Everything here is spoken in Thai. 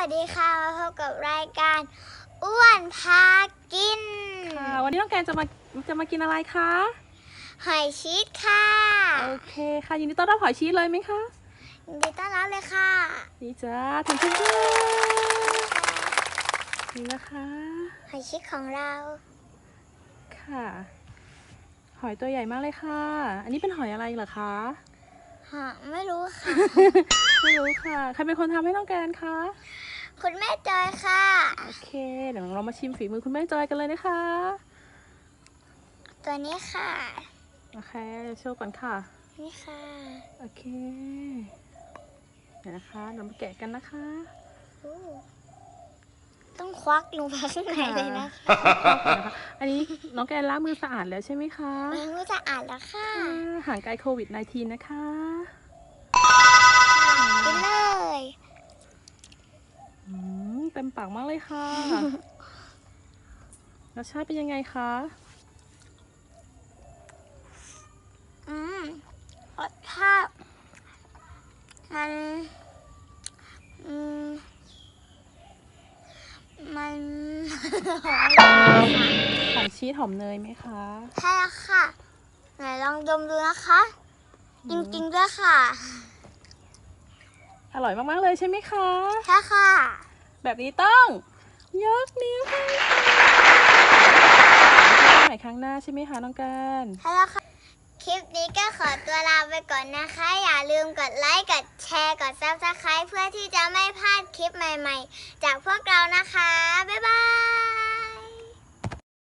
วัสดีค่ะมาพบกับรายการอ้วนพากินค่ะ วันนี้น้องแกนจะมาจะมากินอะไรคะหอยชีสค่ะโอเคค่ะยินดีต้อนรับหอยชีสเลยไหมคะยินดีต้อนรับเลยค่ะนี่จ้าถึงเพื่อนๆนี่นะคะหอยชีสของเรา ค่ะ หอยตัวใหญ่มากเลยค่ะ อันนี้เป็นหอยอะไรเหรอคะฮะไม่รู้ค่ะ ไม่รู้ค่ะ ใครเป็นคนทำให้น้องแกนคะ คุณแม่จอยค่ะ โอเค เดี๋ยวเรามาชิมฝีมือคุณแม่จอยกันเลยนะคะ ตัวนี้ค่ะ โอเคโชว์ก่อนค่ะ นี่ค่ะ โอเค เดี๋ยวนะคะ เรามาแกะกันนะคะอู้ต้องควักลงไปข้างในเลยนะคะนะคะ อันนี้น้องแกนล้างมือสะอาดแล้วใช่ไหมคะมันก็จะอ่านแล้วค่ะอ่าห่างไกลโควิด -19 นะคะกินเลย อื มเต็มปากมากเลยค่ะ รสชาติเป็นยังไงคะ อืมรสชาติมันอืมมันหอมชีสหอมเนยไหมคะใช่แล้วค่ะ ไหนลองดมดูนะคะ จริงๆด้วยค่ะ อร่อยมาก ๆ เลยใช่ไหมคะ ใช่ค่ะ แบบนี้ต้อง ยกนิ้วให้ค่ะใหม่ครั้งหน้าใช่ไหมคะน้องกนใช่แล้วค่ะ คลิปนี้ก็ขอตัวลาไปก่อนนะคะ อย่าลืมกดไลค์ กดแชร์ กดซับสไคร b e เพื่อที่จะไม่พลาดคลิปใหม่ๆ จากพวกเรานะคะ